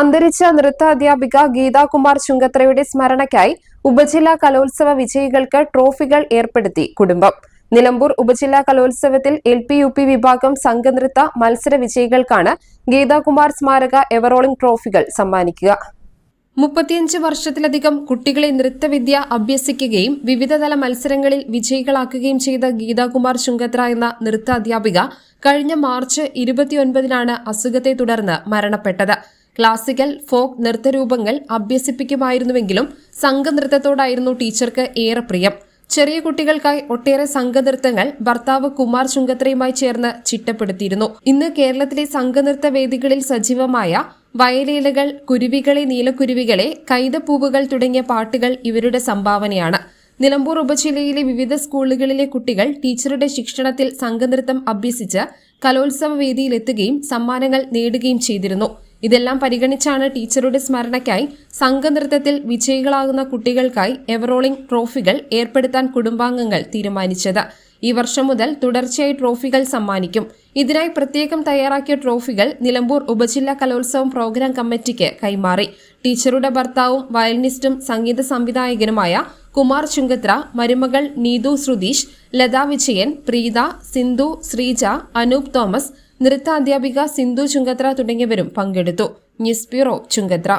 അന്തരിച്ച നൃത്ത അധ്യാപിക ഗീതാകുമാർ ചുങ്കത്രയുടെ സ്മരണയ്ക്കായി ഉപജില്ലാ കലോത്സവ വിജയികൾക്ക് ട്രോഫികൾ ഏർപ്പെടുത്തി കുടുംബം. നിലമ്പൂർ ഉപജില്ലാ കലോത്സവത്തിൽ എൽ പി യു പി വിഭാഗം സംഘനൃത്ത മത്സര വിജയികൾക്കാണ് ഗീതാകുമാർ സ്മാരക എവറോളിംഗ് ട്രോഫികൾ സമ്മാനിക്കുക. മുപ്പത്തിയഞ്ച് വർഷത്തിലധികം കുട്ടികളെ നൃത്തവിദ്യ അഭ്യസിക്കുകയും വിവിധതല മത്സരങ്ങളിൽ വിജയികളാക്കുകയും ചെയ്ത ഗീതാകുമാർ ചുങ്കത്ര എന്ന നൃത്ത അധ്യാപിക കഴിഞ്ഞ മാർച്ച് ഇരുപത്തിയൊൻപതിനാണ് അസുഖത്തെ തുടർന്ന് മരണപ്പെട്ടത്. ക്ലാസിക്കൽ ഫോക്ക് നൃത്തരൂപങ്ങൾ അഭ്യസിപ്പിക്കുമായിരുന്നുവെങ്കിലും സംഘനൃത്തത്തോടായിരുന്നു ടീച്ചർക്ക് ഏറെ പ്രിയം. ചെറിയ കുട്ടികൾക്കായി ഒട്ടേറെ സംഘനൃത്തങ്ങൾ ഭർത്താവ് കുമാർ ചുങ്കത്രയുമായി ചേർന്ന് ചിട്ടപ്പെടുത്തിയിരുന്നു. ഇന്ന് കേരളത്തിലെ സംഘനൃത്ത വേദികളിൽ സജീവമായ വയലേലകൾ കുരുവികളെ നീലക്കുരുവികളെ കൈതപ്പൂവുകൾ തുടങ്ങിയ പാട്ടുകൾ ഇവരുടെ സംഭാവനയാണ്. നിലമ്പൂർ ഉപജില്ലയിലെ വിവിധ സ്കൂളുകളിലെ കുട്ടികൾ ടീച്ചറുടെ ശിക്ഷണത്തിൽ സംഘനൃത്തം അഭ്യസിച്ച് കലോത്സവ വേദിയിലെത്തുകയും സമ്മാനങ്ങൾ നേടുകയും ചെയ്തിരുന്നു. ഇതെല്ലാം പരിഗണിച്ചാണ് ടീച്ചറുടെ സ്മരണയ്ക്കായി സംഘനൃത്തത്തിൽ വിജയികളാകുന്ന കുട്ടികൾക്കായി എവറോളിംഗ് ട്രോഫികൾ ഏർപ്പെടുത്താൻ കുടുംബാംഗങ്ങൾ തീരുമാനിച്ചത്. ഈ വർഷം മുതൽ തുടർച്ചയായി ട്രോഫികൾ സമ്മാനിക്കും. ഇതിനായി പ്രത്യേകം തയ്യാറാക്കിയ ട്രോഫികൾ നിലമ്പൂർ ഉപജില്ലാ കലോത്സവം പ്രോഗ്രാം കമ്മിറ്റിക്ക് കൈമാറി. ടീച്ചറുടെ ഭർത്താവും വയലിനിസ്റ്റും സംഗീത സംവിധായകനുമായ കുമാർ ചുങ്കത്ര മരുമകൾ നീതു ശ്രുതീഷ് ലതാ വിജയൻ പ്രീത സിന്ധു ശ്രീജ അനൂപ് തോമസ് നൃത്താധ്യാപിക സിന്ധു ചുങ്കത്ര തുടങ്ങിയവരും പങ്കെടുത്തു. News bureau Chungathara.